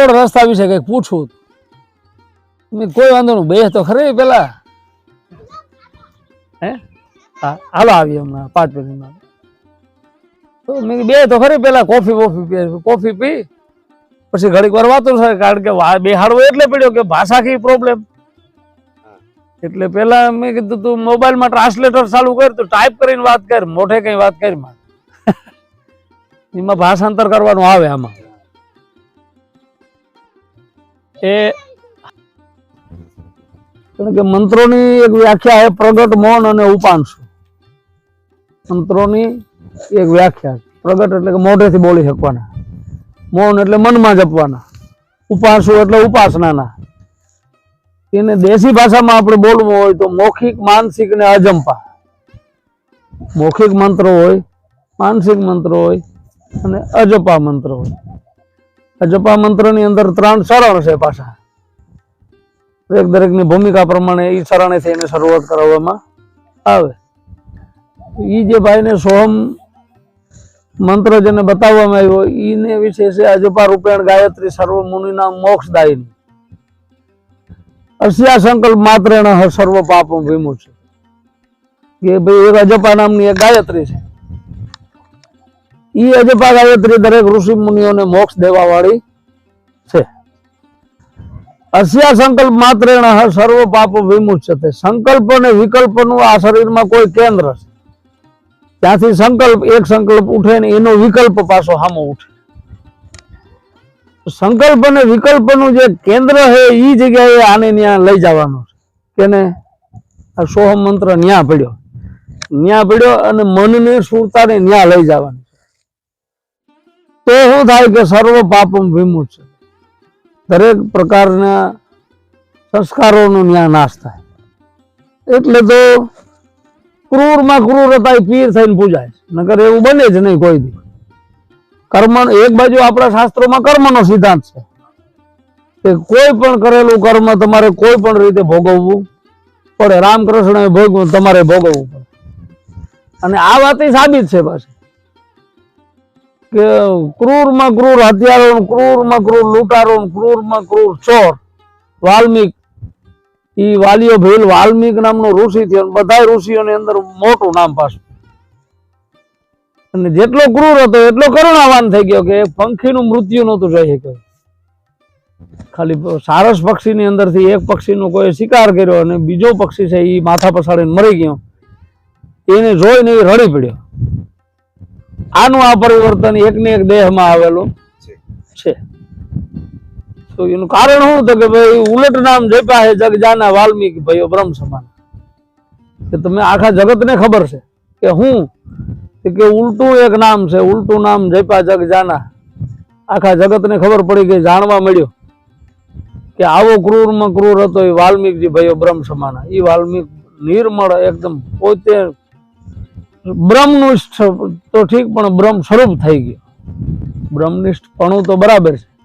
રસ્તા વિશે કંઈક પૂછવું મેં કોઈ વાંધો નહીં બે તો ખરી પેલા. હે? હાલો આવી હમણાં પાંચ મિનિટમાં. તો મેં બે તો ખરી પેલા, કોફી વોફી પી, કોફી પી. પછી ઘડીક વાર વાતો થાય, કારણ કે બે બેહાડવો એટલે પડ્યો કે ભાષા કઈ પ્રોબ્લેમ એટલે પેલા મેં કીધું, તું મોબાઈલમાં ટ્રાન્સલેટર ચાલુ કર, તું ટાઈપ કરીને વાત કર, મોઢે કઈ વાત કરી એમાં ભાષાંતર કરવાનું આવે આમાં. એ કે મંત્રોની એક વ્યાખ્યા છે, પ્રગટ મૌન અને ઉપાંશુ. મંત્રોની એક વ્યાખ્યા. પ્રગટ એટલે કે મોઢેથી બોલી શકવાના. મૌન એટલે મનમાં જપવાના. ઉપાંશુ એટલે ઉપાસનાના. એને દેશી ભાષામાં આપણે બોલવું હોય તો મૌખિક, માનસિક ને અજંપા. મૌખિક મંત્રો હોય, માનસિક મંત્રો હોય અને અજપા મંત્ર હોય. અજપા મંત્રની અંદર ત્રણ શરણ છે પાછા. દરેક દરેકની ભૂમિકા પ્રમાણે એ શરણેથી એને શરૂઆત કરાવવામાં આવે. એ જે ભાઈને સોહમ મંત્ર જેને બતાવવામાં આવ્યો એને વિશે છે અજપા રૂપેણ ગાયત્રી સર્વ મુનિના મોક્ષદાયિની. અસ્યા સંકલ્પ માત્ર સર્વ પાપ છે કે ભાઈ એક અજપા નામની એક ગાયત્રી છે. ઈ અજપા ગાયત્રી દરેક ઋષિ મુનિઓને મોક્ષ દેવા વાળી છે. અસ્યા સંકલ્પ માત્ર સર્વ પાપ વિમુચ્યતે. સંકલ્પ અને વિકલ્પનું આ શરીરમાં કોઈ કેન્દ્ર છે. ત્યાંથી સંકલ્પ, એક સંકલ્પ ઉઠે ને એનો વિકલ્પ પાછો હામો ઉઠે. સંકલ્પ અને વિકલ્પનું જે કેન્દ્ર છે એ જગ્યાએ આને ત્યાં લઈ જવાનું છે. કેને? સોહમ મંત્ર ન્યા પડ્યો. ન્યા પડ્યો અને મનને સુરતાને ન્યા લઈ જવાનું તો શું થાય કે સર્વ પાપમ વિમુચ દરેક પ્રકારના સંસ્કારોનો ન્યા નાશ થાય. એટલે તો ક્રૂરમાં ક્રૂરતા પીર થઈને પૂજાય છે. નકર એવું બને જ નહીં કોઈ દી. કર્મ એક બાજુ આપણા શાસ્ત્રોમાં કર્મનો સિદ્ધાંત છે કે કોઈ પણ કરેલું કર્મ તમારે કોઈ પણ રીતે ભોગવવું પડે. રામકૃષ્ણએ ભોગવું તમારે ભોગવવું પડે. અને આ વાત સાબિત છે પાછી. કે ક્રૂરમાં ક્રૂર હત્યારો ક્રૂરમાં ક્રૂર લૂંટારો ક્રૂરમાં ક્રૂર ચોર. વાલ્મીક એ વાલીઓ ભેલ વાલ્મીક નામનો ઋષિ થયો બધા ઋષિઓની અંદર મોટું નામ પાછું. અને જેટલો ક્રૂર હતો, એટલો કરુણાવાન થઈ ગયો કે પંખી પંખીનું મૃત્યુ નહોતું જઈ શકે ખાલી સારસ પક્ષીની અંદરથી એક પક્ષીનો કોઈ શિકાર કર્યો અને બીજો પક્ષી છે એ માથા પછાડીને મરી ગયો. એને જોઈને એ રડી પડ્યો. આનું આ પરિવર્તન એકને એક દેહમાં આવેલું છે. તો એનું કારણ શું તો કે ભાઈ ઉલટ નામ જપ્યા છે જગ જાના વાલ્મીકી ભાઈઓ બ્રહ્મ સમાન. કે તમે આખા જગતને ખબર છે કે હું કે ઉલટું એક નામ છે ઉલટું નામ જપ્યા જગ જાના આખા જગતને ખબર પડી ગઈ જાણવા મળ્યું કે આવો ક્રૂરમાં ક્રૂર હતો એ વાલ્મીકજી ભાઈઓ બ્રહ્મ સમાના. એ વાલ્મીક નિર્મળ એકદમ પોતે બ્રહ્મનું સ્થ- તો ઠીક, પણ બ્રહ્મ સ્વરૂપ થઈ ગયો. બ્રહ્મનિષ્ઠ પણ તો બરાબર છે.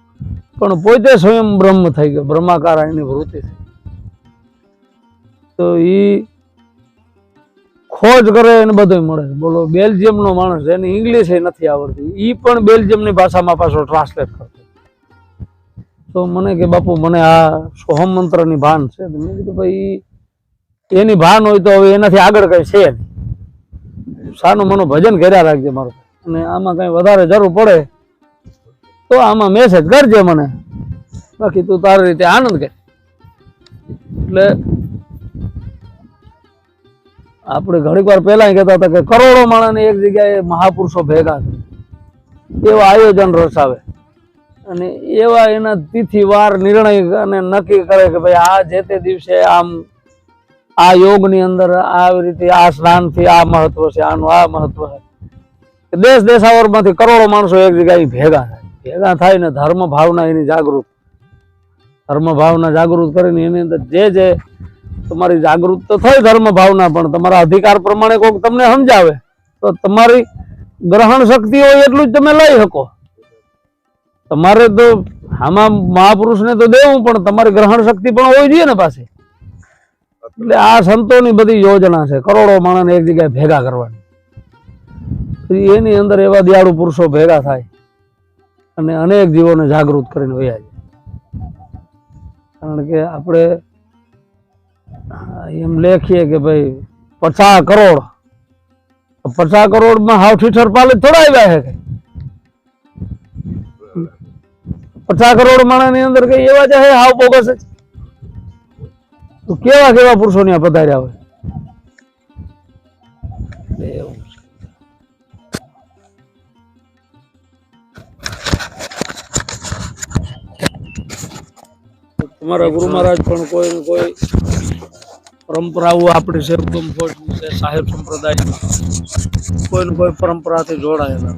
પણ પોતે સ્વયં બ્રહ્મ થઈ ગયો. બ્રહ્માકાર એની વૃત્તિ થઈ. તો એ ખોજ કરે એને બધું મળે બોલો બેલ્જિયમ નો માણસ એને ઇંગ્લિશ નથી આવડતી. એ પણ બેલ્જિયમની ભાષામાં પાછો ટ્રાન્સલેટ કરતો. તો મને કે, બાપુ, મને આ સોહમ મંત્રની ભાન છે. મેં કીધું, ભાઈ, એની ભાન હોય તો હવે એનાથી આગળ કઈ છે નહીં. સાનું મનો ભજન કર્યા રાખજે મારું. અને આમાં કઈ વધારે જરૂર પડે તો આમાં મેસેજ કરજે મને. બાકી તું તારી રીતે આનંદ કર. એટલે આપણે ઘણીક વાર પહેલા કહેતા હતા કે કરોડો માણસને એક જગ્યાએ મહાપુરુષો ભેગા કરે. એવા આયોજન રચાવે. અને એવા એના તિથિ વાર નિર્ણય અને નક્કી કરે કે ભાઈ આ જે તે દિવસે આમ આ યોગની અંદર આવી રીતે આ સ્નાનથી આ મહત્વ છે, આનું આ મહત્વ છે. દેશ દેશાવરમાંથી કરોડો માણસો એક જગ્યાએ ભેગા થાય. ભેગા થાય ને ધર્મ ભાવના એની જાગૃત. ધર્મ ભાવના જાગૃત કરીને એની અંદર જે જે તમારી જાગૃત તો થઈ ધર્મ ભાવના, પણ તમારા અધિકાર પ્રમાણે કોઈક તમને સમજાવે, તો તમારી ગ્રહણ શક્તિ હોય એટલું જ તમે લઈ શકો. તમારે તો આમાં મહાપુરુષને તો દેવું, પણ તમારી ગ્રહણ શક્તિ પણ હોવી જોઈએ ને પાસે એટલે આ સંતોની બધી યોજના છે. કરોડો માણસને એક જગ્યાએ ભેગા કરવાની. એની અંદર એવા દયાળુ પુરુષો ભેગા થાય અને અનેક જીવોને જાગૃત કરીને વયા જાય. કારણ કે આપણે એમ લેખીએ કે ભાઈ, પચાસ કરોડ. પચાસ કરોડમાં હાવ ઠીઠર પાલે થોડા આવ્યા છે પચાસ કરોડ માણસની અંદર કઈ એવા જ હાવ બોગસ જ. તો કેવા કેવા પુરુષો ને પધાર્યા હોય? એવું તમારા ગુરુ મહારાજ પણ કોઈ ને કોઈ પરંપરાઓ આપણી છે ફોજ છે, સાહેબ સંપ્રદાય કોઈ ને કોઈ પરંપરાથી જોડાયેલા.